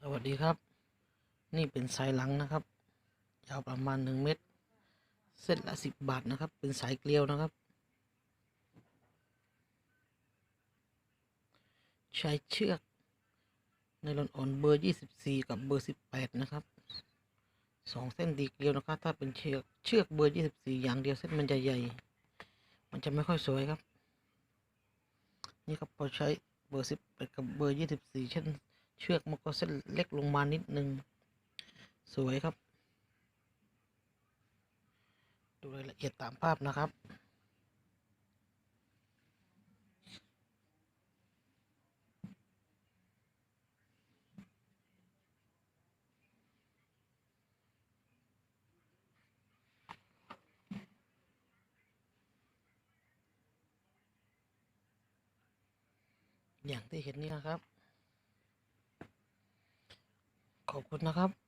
สวัสดีครับ นี่เป็นสายหลังนะครับ ยาวประมาณหนึ่งเมตร เส้นละสิบบาทนะครับ เป็นสายเกลียวนะครับ ใช้เชือกในลอนอ่อนเบอร์ยี่สิบสี่กับเบอร์สิบแปดนะครับสองเส้นดีเกลียวนะครับ ถ้าเป็นเชือกเชือกเบอร์ยี่สิบสี่อย่างเดียวเส้นมันจะใหญ่ มันจะไม่ค่อยสวยครับ นี่ครับพอใช้เบอร์สิบแปดกับเบอร์ยี่สิบสี่เช่น เชือกมันก็เส้นเล็กลงมานิดนึง สวยครับ ดูรายละเอียดตามภาพนะครับอย่างที่เห็นนี่นะครับ ขอบคุณนะครับ